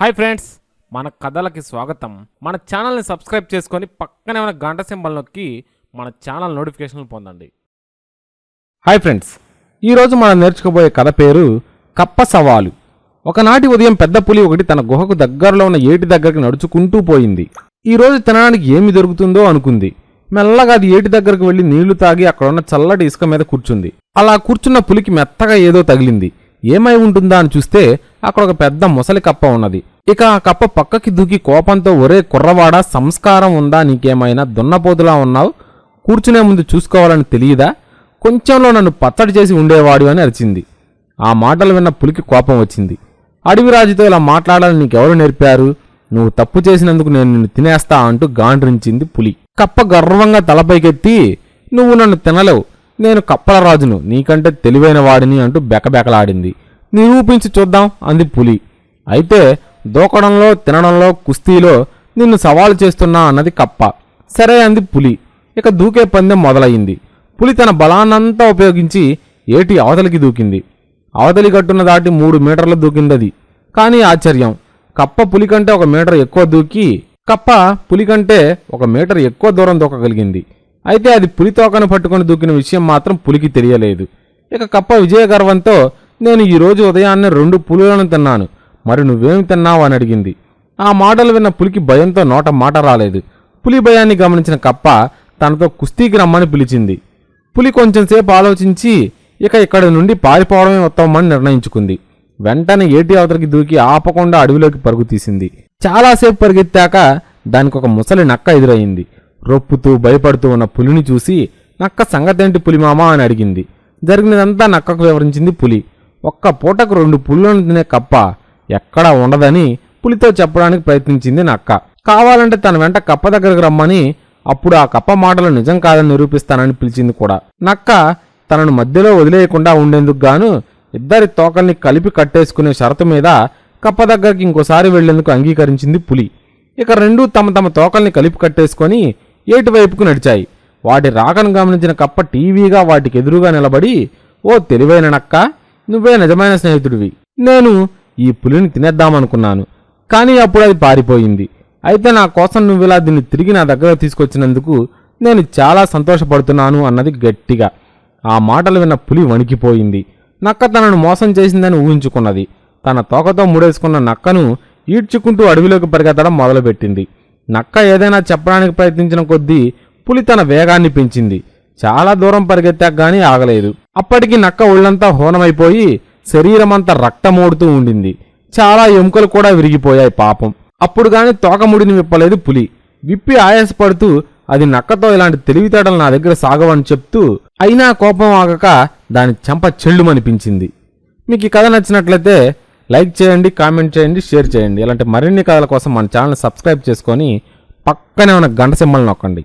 Hi friends మన కథలకి స్వాగతం. మన ఛానల్ని సబ్స్క్రైబ్ చేసుకొని పక్కనే ఉన్న గంట సింబల్ నొక్కి మన ఛానల్ నోటిఫికేషన్లు పొందండి. హాయ్ ఫ్రెండ్స్ ఈరోజు మనం నేర్చుకోబోయే కథ పేరు కప్ప సవాలు. ఒకనాటి ఉదయం పెద్ద పులి ఒకటి తన గుహకు దగ్గరలో ఉన్న ఏటి దగ్గరికి నడుచుకుంటూ పోయింది. ఈరోజు తినడానికి ఏమి దొరుకుతుందో అనుకుంది. మెల్లగా అది ఏటి దగ్గరకు వెళ్ళి నీళ్ళు తాగి అక్కడ ఉన్న చల్లటి ఇసుక మీద కూర్చుంది. అలా కూర్చున్న పులికి మెత్తగా ఏదో తగిలింది. ఏమై ఉంటుందా అని చూస్తే అక్కడ ఒక పెద్ద ముసలి కప్ప ఉన్నది. ఇక ఆ కప్ప పక్కకి దూకి కోపంతో ఒరే కుర్రవాడా సంస్కారం ఉందా నీకేమైనా? దున్నపోతులా ఉన్నావు? కూర్చునే ముందు చూసుకోవాలని తెలియదా? కొంచెంలో నన్ను పచ్చడి చేసి ఉండేవాడు అని అరిచింది. ఆ మాటలు విన్న పులికి కోపం వచ్చింది. అడవిరాజుతో ఇలా మాట్లాడాలని నీకెవరు నేర్పారు? నువ్వు తప్పు చేసినందుకు నేను నిన్ను తినేస్తా అంటూ గాండ్రించింది పులి. కప్ప గర్వంగా తలపైకెత్తి నువ్వు నన్ను తినలేవు. నేను కప్పల రాజును. నీకంటే తెలివైన వాడిని అంటూ బెకబెకలాడింది. నిరూపించి చూద్దాం అంది పులి. అయితే దూకడంలో తినడంలో కుస్తీలో నిన్ను సవాలు చేస్తున్నా అన్నది కప్ప. సరే అంది పులి. ఇక దూకే పందెం మొదలయ్యింది. పులి తన బలాన్నంతా ఉపయోగించి ఏటి అవతలికి దూకింది. అవతలి గట్టున దాటి మూడు మీటర్లు దూకిందది. కానీ ఆశ్చర్యం. కప్ప పులి కంటే ఒక మీటర్ ఎక్కువ దూకి కప్ప పులి కంటే ఒక మీటర్ ఎక్కువ దూరం దూకగలిగింది. అయితే అది పులి తోకను పట్టుకొని దూకిన విషయం మాత్రం పులికి తెలియలేదు. ఇక కప్ప విజయ గర్వంతో నేను ఈరోజు ఉదయాన్నే రెండు పులులను తిన్నాను. మరి నువ్వేమి తిన్నావు అని అడిగింది. ఆ మాటలు విన్న పులికి భయంతో నోట మాట రాలేదు. పులి భయాన్ని గమనించిన కప్ప తనతో కుస్తీకి రమ్మని పిలిచింది. పులి కొంచెంసేపు ఆలోచించి ఇక ఇక్కడి నుండి పారిపోవడమే ఉత్తమమని నిర్ణయించుకుంది. వెంటనే ఏటి అవతలికి దూకి ఆపకుండా అడవిలోకి పరుగు తీసింది. చాలాసేపు పరిగెత్తాక దానికి ఒక ముసలి నక్క ఎదురయ్యింది రొప్పుతూ భయపడుతూ ఉన్న పులిని చూసి నక్క సంగతేంటి పులిమామా అని అడిగింది. జరిగినదంతా నక్కకు వివరించింది పులి. ఒక్క పూటకు రెండు పుల్లను తినే కప్ప ఎక్కడా ఉండదని పులితో చెప్పడానికి ప్రయత్నించింది నక్క కావాలంటే తన వెంట కప్ప దగ్గరకు రమ్మని అప్పుడు ఆ కప్ప మాటలు నిజం కాదని నిరూపిస్తానని పిలిచింది కూడా. నక్క తనను మధ్యలో వదిలేయకుండా ఉండేందుకు గాను ఇద్దరి తోకల్ని కలిపి కట్టేసుకునే షరతు మీద కప్ప దగ్గరికి ఇంకోసారి వెళ్ళేందుకు అంగీకరించింది పులి. ఇక రెండూ తమ తమ తోకల్ని కలిపి కట్టేసుకొని ఏటువైపుకు నడిచాయి. వాటి రాకను గమనించిన కప్ప టీవీగా వాటికి ఎదురుగా నిలబడి ఓ తెలివైన నక్క నువ్వే నిజమైన స్నేహితుడివి. నేను ఈ పులిని తినేద్దామనుకున్నాను. కానీ అప్పుడు అది పారిపోయింది. అయితే నా కోసం నువ్వు ఇలా దీన్ని తిరిగి నా దగ్గర తీసుకొచ్చినందుకు నేను చాలా సంతోషపడుతున్నాను అన్నది గట్టిగా. ఆ మాటలు విన్న పులి వణికిపోయింది. నక్క తనను మోసం చేసిందని ఊహించుకున్నది. తన తోకతో ముడేసుకున్న నక్కను ఈడ్చుకుంటూ అడవిలోకి పరిగెత్తడం మొదలుపెట్టింది. నక్క ఏదైనా చెప్పడానికి ప్రయత్నించిన కొద్దీ పులి తన వేగాన్ని పెంచింది. చాలా దూరం పరిగెత్తాక గానీ ఆగలేదు. అప్పటికి నక్క ఒళ్ళంతా హోనమైపోయి శరీరమంతా రక్తమోడుతూ ఉండింది. చాలా ఎముకలు కూడా విరిగిపోయాయి పాపం. అప్పుడు గాని తోకముడిని విప్పలేదు పులి. విప్పి ఆయాసపడుతూ అది నక్కతో ఇలాంటి తెలివితేటలు నా దగ్గర సాగవని చెప్తూ అయినా కోపం ఆగక దాని చెంప చెల్లుమనిపించింది. మీకు ఈ కథ నచ్చినట్లయితే లైక్ చేయండి కామెంట్ చేయండి షేర్ చేయండి. ఇలాంటి మరిన్ని కథల కోసం మన ఛానల్ సబ్స్క్రైబ్ చేసుకొని పక్కనే ఉన్న గంట సింబల్ నొక్కండి.